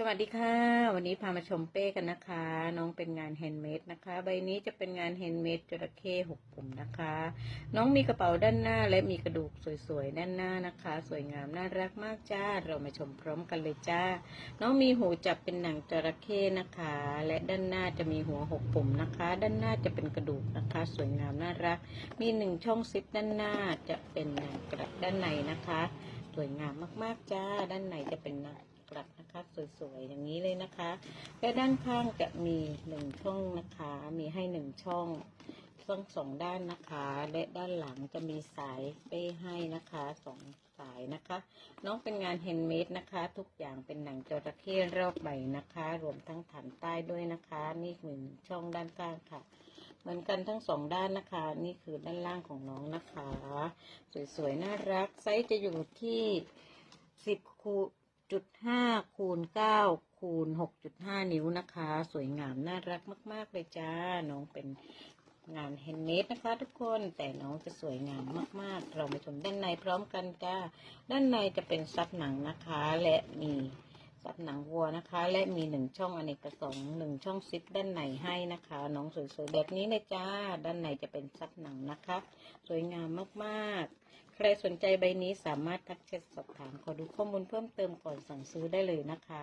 สวัสดีค่ะ วันนี้พามาชมเป้กันนะคะ น้องเป็นงานแฮนด์เมดนะคะ ใบนี้จะเป็นงานแฮนด์เมดจระเข้หกปุ่มนะคะ น้องมีกระเป๋าด้านหน้าและมีกระดูกสวยๆด้านหน้านะคะ สวยงามน่ารักมากจ้า เรามาชมพร้อมกันเลยจ้า น้องมีหูจับเป็นหนังจระเข้นะคะ และด้านหน้าจะมีหัวหกปุ่มนะคะ ด้านหน้าจะเป็นกระดูกนะคะ สวยงามน่ารัก มีหนึ่งช่องซิปด้านหน้าจะเป็นหนังกระด้านในนะคะ สวยงามมากๆจ้า ด้านในจะเป็นหนัง กระนะคะ สวยๆอย่างนี้เลยนะคะ และด้านข้างจะมีหนึ่งช่องนะคะ มีให้หนึ่งช่องช่องสองด้านนะคะ และด้านหลังจะมีสายเป้ให้นะคะสองสายนะคะ น้องเป็นงานแฮนด์เมดนะคะ ทุกอย่างเป็นหนังจระเข้รอบใบนะคะ รวมทั้งฐานใต้ด้วยนะคะ นี่คือหนึ่งช่องด้านข้างค่ะ เหมือนกันทั้งสองด้านนะคะ นี่คือด้านล่างของน้องนะคะ สวยๆน่ารักไซส์จะอยู่ที่สิบคู จุดห้าคูณเก้าคูณหกจุดห้านิ้วนะคะ สวยงามน่ารักมาก ๆ เลยจ้า น้องเป็นงานแฮนด์เมดนะคะทุกคนแต่น้องจะสวยงามมาก ๆ เรามาชมด้านในพร้อมกันจ้า ด้านในจะเป็นซับหนังนะคะ และมีซับหนังวัวนะคะ และมีหนึ่งช่องอเนกประสงค์หนึ่งช่องซิปด้านในให้นะคะ น้องสวยๆแบบนี้เลยจ้า ด้านในจะเป็นซับหนังนะคะ สวยงามมากๆ ใครสนใจใบนี้สามารถทักแชทสอบถาม ขอดูข้อมูลเพิ่มเติมก่อนสั่งซื้อได้เลยนะคะ